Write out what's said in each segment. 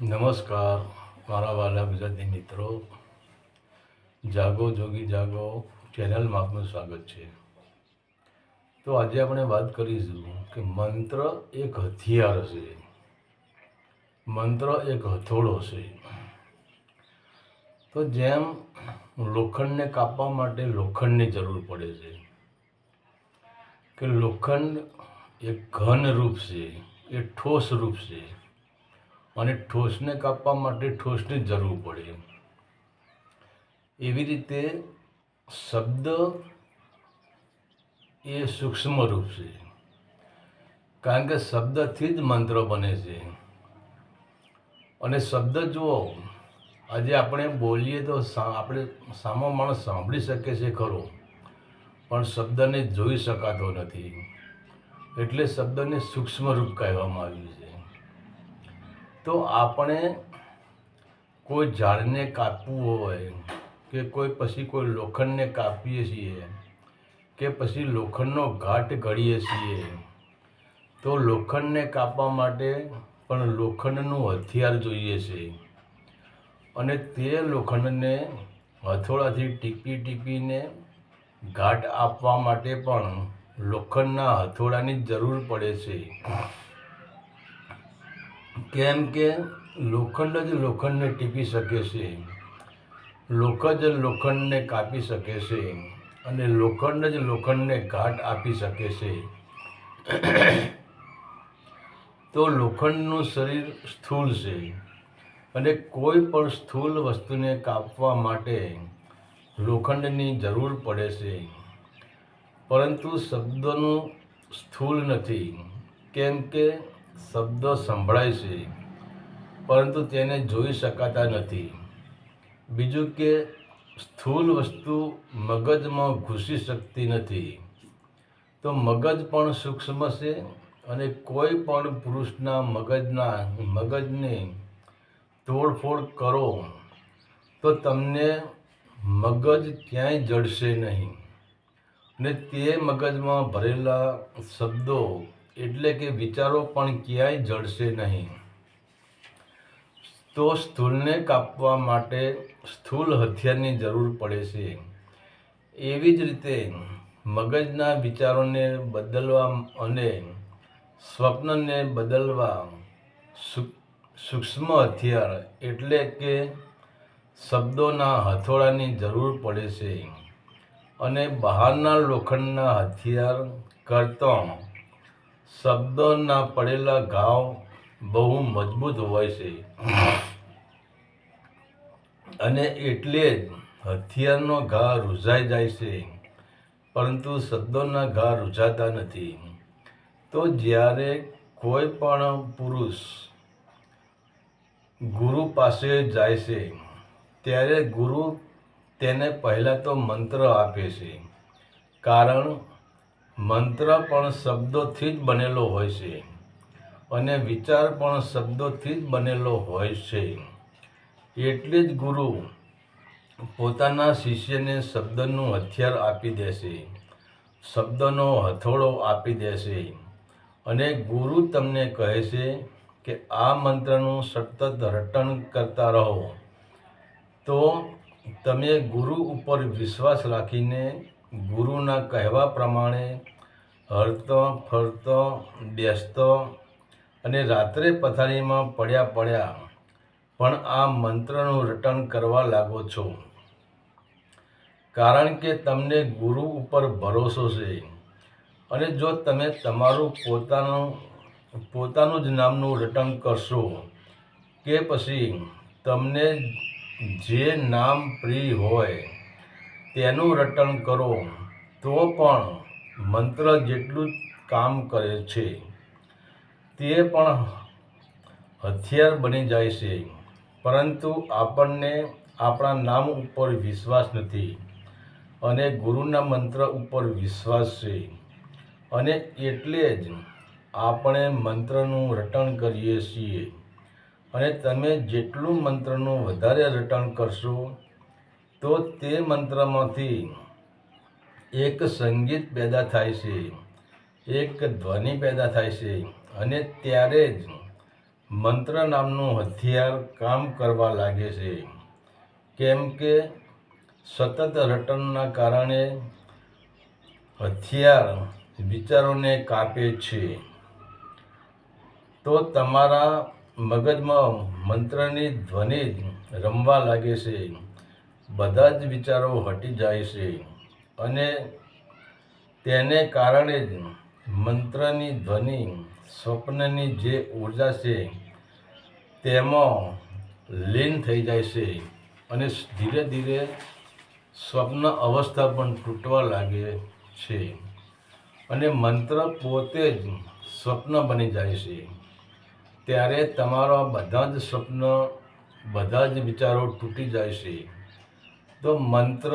નમસ્કાર, મારા વાલા ગુજરાતી મિત્રો. જાગો, જોગી જાગો ચેનલમાં આપનું સ્વાગત છે. તો આજે આપણે વાત કરીશું કે મંત્ર એક હથિયાર છે. મંત્ર એક હથોડો છે. તો જેમ લોખંડને કાપવા માટે લોખંડની જરૂર પડે છે, કે લોખંડ એક ઘન રૂપ છે, એ ઠોસ રૂપ છે અને ઠોસને કાપવા માટે ઠોસની જરૂર પડે એવી રીતે શબ્દ એ સૂક્ષ્મ રૂપ છે. કારણ કે શબ્દથી જ મંત્ર બને છે. અને શબ્દ જુઓ, આજે આપણે બોલીએ તો આપણે સામો માણસ સાંભળી શકે છે ખરો, પણ શબ્દને જોઈ શકાતો નથી. એટલે શબ્દને સૂક્ષ્મ રૂપ કહેવામાં આવ્યું છે. તો આપણે કોઈ ઝાડને કાપવું હોય કે કોઈ પછી કોઈ લોખંડને કાપીએ છીએ કે પછી લોખંડનો ઘાટ ઘડીએ છીએ, તો લોખંડને કાપવા માટે પણ લોખંડનું હથિયાર જોઈએ છે. અને તે લોખંડને હથોડાથી ટીપી ટીપીને ઘાટ આપવા માટે પણ લોખંડના હથોડાની જરૂર પડે છે. કેમ કે લોખંડ જ લોખંડને ટીપી શકે છે. લોખંડ જ લોખંડને કાપી શકે છે અને લોખંડ જ લોખંડને ઘાટ આપી શકે છે. તો લોખંડનું શરીર સ્થૂળ છે અને કોઈ પણ સ્થૂળ વસ્તુને કાપવા માટે લોખંડની જરૂર પડે છે. પરંતુ શબ્દનું સ્થૂળ નથી. કેમ કે શબ્દ સંભળાય છે, પરંતુ તેને જોઈ શકાતા નથી. બીજું કે, સ્થૂલ વસ્તુ મગજમાં ઘૂસી શકતી નથી. તો મગજ પણ સૂક્ષ્મ છે અને કોઈ પણ પુરુષના મગજના મગજને તોડફોડ કરો, તો તમને મગજ ક્યાંય જડશે નહીં. ને તે મગજમાં ભરેલા શબ્દો એટલે કે વિચારો પણ ક્યાંય જડશે નહીં. તો સ્થૂળને કાપવા માટે સ્થૂળ હથિયારની જરૂર પડે છે. એવી જ રીતે મગજના વિચારોને બદલવા અને સ્વપ્નને બદલવા સૂક્ષ્મ હથિયાર એટલે કે શબ્દોના હથોડાની જરૂર પડે છે. અને બહારના લોખંડના હથિયાર કરતાં શબ્દોના પડેલા ઘાવ બહુ મજબૂત હોય છે. અને એટલે જ હથિયારનો ઘા રૂઝાઈ જાય છે. પરંતુ શબ્દોના ઘા રૂઝાતા નથી. તો જ્યારે કોઈ પણ પુરુષ ગુરુ પાસે જાય છે, ત્યારે ગુરુ તેને પહેલાં તો મંત્ર આપે છે. કારણ મંત્ર પણ શબ્દોથી જ બનેલો હોય છે અને વિચાર પણ શબ્દોથી જ બનેલો હોય છે. એટલે જ ગુરુ પોતાના શિષ્યને શબ્દનું હથિયાર આપી દેશે, શબ્દનો હથોડો આપી દેશે અને ગુરુ તમને કહે છે કે આ મંત્રનું સતત રટણ કરતા રહો. તો તમે ગુરુ ઉપર વિશ્વાસ રાખીને ગુરુના કહેવા પ્રમાણે હરતો, ફરતો બેસતો અને રાત્રે પથારીમાં પડ્યા પડ્યા પણ આ મંત્રનું રટણ કરવા લાગો છો. કારણ કે તમને ગુરુ ઉપર ભરોસો છે અને જો તમે તમારું પોતાનું પોતાનું જ નામનું રટણ કરશો કે પછી તમને જે નામ પ્રિય હોય તેનું રટણ કરો, તો પણ મંત્ર જેટલું કામ કરે છે, તે પણ હથિયાર બની જાય છે. પરંતુ આપણને આપણા નામ ઉપર વિશ્વાસ નથી અને ગુરુના મંત્ર ઉપર વિશ્વાસ છે. અને એટલે જ આપણે મંત્રનું રટણ કરીએ છીએ. અને તમે જેટલું મંત્રનું વધારે રટણ કરશો તો તે મંત્રમાંથી એક સંગીત પેદા થાય છે, એક ધ્વનિ પેદા થાય છે અને ત્યારે જ મંત્ર નામનું હથિયાર કામ કરવા લાગે છે. કેમ કે સતત રટનના કારણે હથિયાર વિચારોને કાપે છે. તો તમારા મગજમાં મંત્રની ધ્વનિ રમવા લાગે છે. બધા જ વિચારો હટી જાય છે અને તેને કારણે જ મંત્રની ધ્વનિ સ્વપ્નની જે ઊર્જા છે તેમાં લીન થઈ જાય છે અને ધીરે ધીરે સ્વપ્ન અવસ્થા પણ તૂટવા લાગે છે અને મંત્ર પોતે જ સ્વપ્ન બની જાય છે. ત્યારે તમારા બધા જ સ્વપ્ન, બધા જ વિચારો તૂટી જાય છે. તો મંત્ર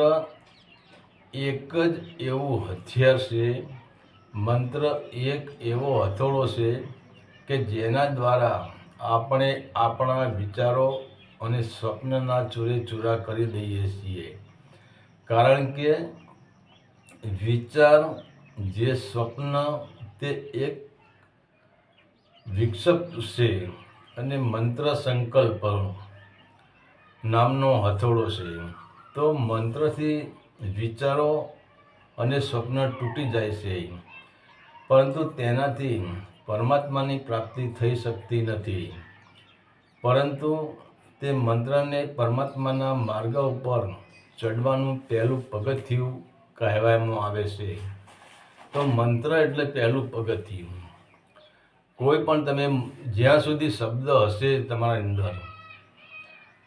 એક જ એવું હથિયાર છે, મંત્ર એક એવો હથોડો છે કે જેના દ્વારા આપણે આપણા વિચારો અને સ્વપ્નના ચૂરે ચૂરા કરી દઈએ છીએ. કારણ કે વિચાર જે સ્વપ્ન તે એક વિક્ષેપ છે અને મંત્ર સંકલ્પ નામનો હથોડો છે. તો મંત્રથી વિચારો અને સ્વપ્ન તૂટી જાય છે. પરંતુ તેનાથી પરમાત્માની પ્રાપ્તિ થઈ શકતી નથી. પરંતુ તે મંત્રને પરમાત્માના માર્ગ ઉપર ચડવાનું પહેલું પગથિયું કહેવામાં આવે છે. તો મંત્ર એટલે પહેલું પગથિયું. કોઈ પણ તમે જ્યાં સુધી શબ્દ હશે તમારા અંદર.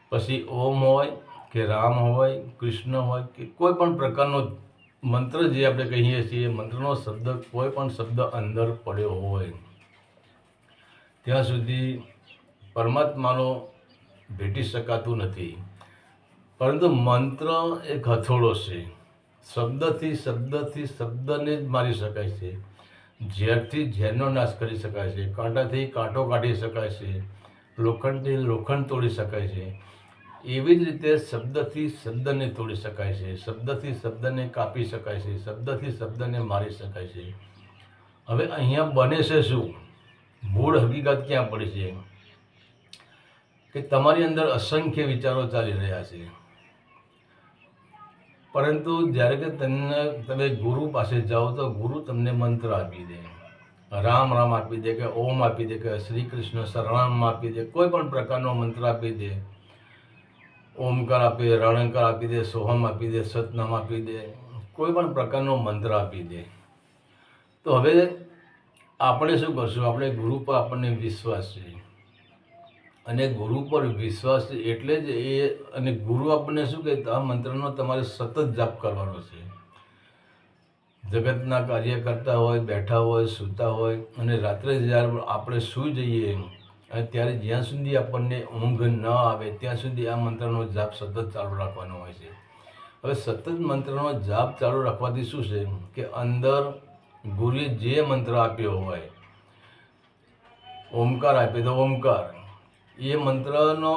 પછી ઓમ હોય કે રામ હોય, કૃષ્ણ હોય, કે કોઈ પણ પ્રકારનો મંત્ર જે આપણે કહીએ છીએ, મંત્રનો શબ્દ કોઈ પણ શબ્દ અંદર પડ્યો હોય, ત્યાં સુધી પરમાત્માનો ભેટી શકાતું નથી. પરંતુ મંત્ર એક હથોડો છે. શબ્દથી શબ્દથી શબ્દને જ મારી શકાય છે. ઝેરથી ઝેરનો નાશ કરી શકાય છે. કાંટાથી કાંટો કાઢી શકાય છે. લોખંડથી લોખંડ તોડી શકાય છે. એવી જ રીતે શબ્દથી શબ્દને તોડી શકાય છે. શબ્દથી શબ્દને કાપી શકાય છે. શબ્દથી શબ્દને મારી શકાય છે. હવે અહીંયા બને છે શું? મૂળ હકીકત ક્યાં પડી છે? કે તમારી અંદર અસંખ્ય વિચારો ચાલી રહ્યા છે. પરંતુ જ્યારે કે તમને, તમે ગુરુ પાસે જાઓ તો ગુરુ તમને મંત્ર આપી દે. રામ રામ આપી દે કે ઓમ આપી દે કે શ્રી કૃષ્ણ શરણામ આપી દે. કોઈ પણ પ્રકારનો મંત્ર આપી દે. ઓમકાર આપી દે રણંકાર આપી દે, સોહમ આપી દે, સતનામ આપી દે, કોઈ પણ પ્રકારનો મંત્ર આપી દે. તો હવે આપણે શું કરશું? આપણે ગુરુ પર આપણને વિશ્વાસ છે. અને ગુરુ પર વિશ્વાસ છે એટલે જ એ અને ગુરુ આપણને શું કહે? આ મંત્રનો તમારે સતત જાપ કરવાનો છે. જગતના કાર્ય કરતા હોય, બેઠા હોય, સૂતા હોય અને રાત્રે જ્યારે આપણે સૂઈ જઈએ ત્યારે જ્યાં સુધી આપણને ઊંઘ ન આવે, ત્યાં સુધી આ મંત્રનો જાપ સતત ચાલુ રાખવાનો હોય છે. હવે સતત મંત્રનો જાપ ચાલુ રાખવાથી શું છે કે અંદર ગુરુએ જે મંત્ર આપ્યો હોય, ઓમકાર આપ્યો તો ઓમકાર, એ મંત્રનો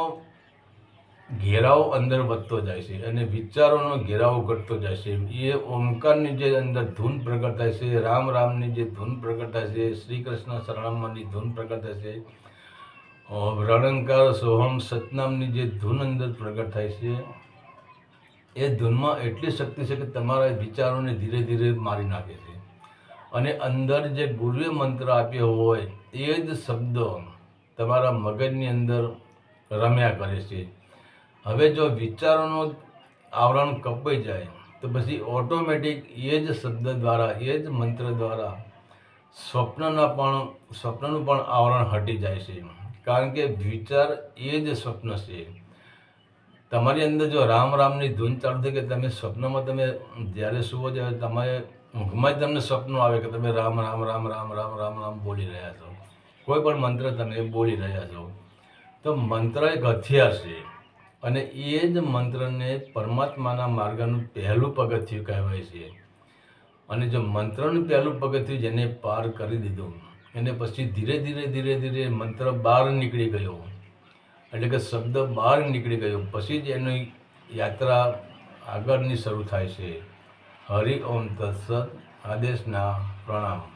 ઘેરાવ અંદર વધતો જાય છે અને વિચારોનો ઘેરાવ ઘટતો જાય છે. એ ઓમકારની જે અંદર ધૂન પ્રગટ થાય છે, રામ રામની જે ધૂન પ્રગટ થાય છે, શ્રી કૃષ્ણ શરણામની ધૂન પ્રગટ થાય છે રણંકાર સોહમ સતનામની જે ધૂન અંદર પ્રગટ થાય છે, એ ધૂનમાં એટલી શક્તિ છે કે તમારા વિચારોને ધીરે ધીરે મારી નાખે છે. અને અંદર જે ગુરુએ મંત્ર આપ્યો હોય, એ જ શબ્દો તમારા મગજની અંદર રમ્યા કરે છે. હવે જો વિચારોનું આવરણ કપાઈ જાય, તો પછી ઓટોમેટિક એ જ શબ્દ દ્વારા, એ જ મંત્ર દ્વારા સ્વપ્નના પણ, સ્વપ્નનું પણ આવરણ હટી જાય છે. કારણ કે વિચાર એ જ સ્વપ્ન છે. તમારી અંદર જો રામ રામની ધૂન ચાલુ થઈ કે તમે સ્વપ્નમાં તમે જ્યારે સુવો ત્યારે તમારે ઊંઘમાં જ તમને સ્વપ્ન આવે કે તમે રામ રામ રામ રામ રામ રામ રામ બોલી રહ્યા છો. કોઈ પણ મંત્ર તમે બોલી રહ્યા છો. તો મંત્ર એક હથિયાર છે અને એ જ મંત્રને પરમાત્માના માર્ગનું પહેલું પગથિયું કહેવાય છે. અને જો મંત્રનું પહેલું પગથિયું જેને પાર કરી દીધું એને પછી ધીરે ધીરે ધીરે ધીરે મંત્ર બહાર નીકળી ગયો. એટલે કે શબ્દ બહાર નીકળી ગયો. પછી જ એની યાત્રા આગળની શરૂ થાય છે. હરિ ઓમ તત્સદ આદેશના પ્રણામ.